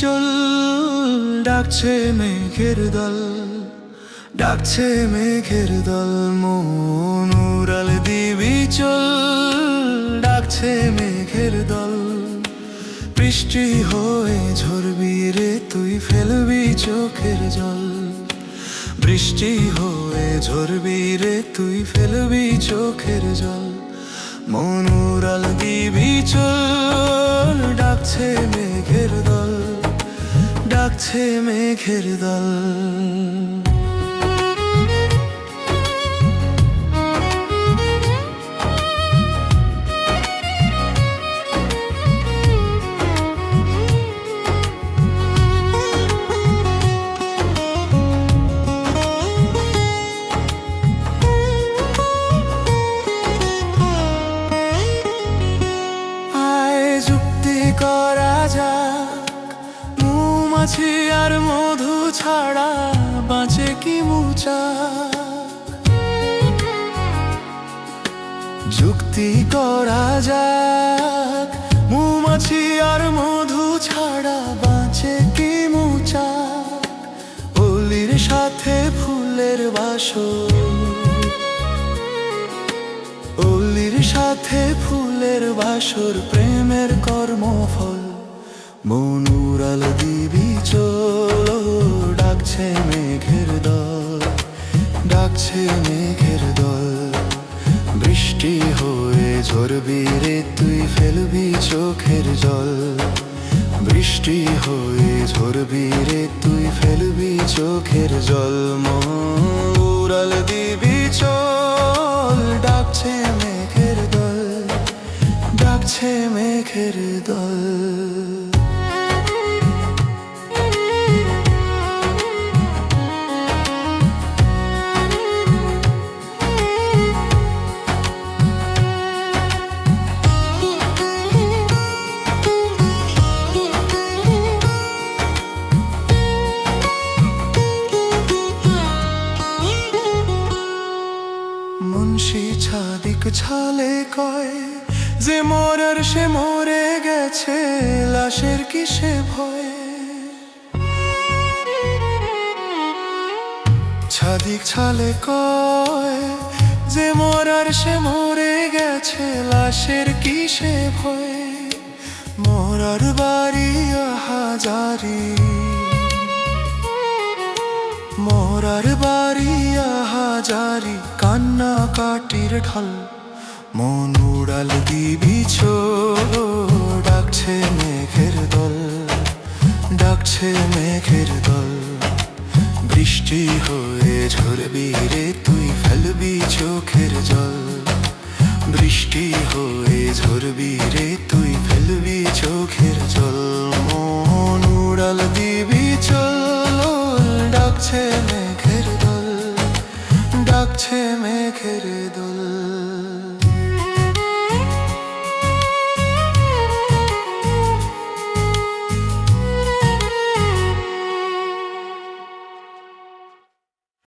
চল, ডাকছে মেঘের দল, ডাকছে মেঘের দল, মন উড়াল দিবি চল, ডাকছে মেঘের দল। বৃষ্টি হয়ে ঝরবি রে, তুই ফেলবি চোখের জল। বৃষ্টি হয়ে ঝরবি রে, তুই ফেলবি চোখের জল। মন উড়াল দিবি চল, ডাকছে ডাকছে মেঘের দল। মৌমাছি আর মধু ছাড়া বাঁচে কি মুচা? যুক্তি করা যাক, মৌমাছি আর মধু ছাড়া বাঁচে কি মুচা? অলির সাথে ফুলের বাসর। অলির সাথে ফুলের বাসর, প্রেমের কর্মফল ডাকছে মেঘের দল। বৃষ্টি হয়ে ঝরবি রে, তুই ফেলবি চোখের জল। বৃষ্টি হয়ে ঝরবি রে, তুই ফেলবি চোখের জল। উড়াল দিবি চল, ডাকছে মেঘের দল, ডাকছে মেঘের দল। ছাদিক ছালে কয় যে মরার সে মরে গেছে, লাশের কিসে ভয়? ছাদিক ছালে কয় যে মরার সে মরে গেছে, লাশের কিসে ভয়? মরার বাড়ি হাজারি। মরার বাড়ি হাজারি, কান্না কাটির ঢল। মন উড়াল দিবি ডাকছে মেঘের দল, ডাকছে মেঘের দল। বৃষ্টি হয়ে ঝরবি রে, তুই ফেলবি চোখের জল। বৃষ্টি হয়ে ঝরবি রে, তুই ফেলবি চোখের জল। মন উড়াল দিবি চল, ডাকছে মেঘের দল, ডাকছে মেঘের দল।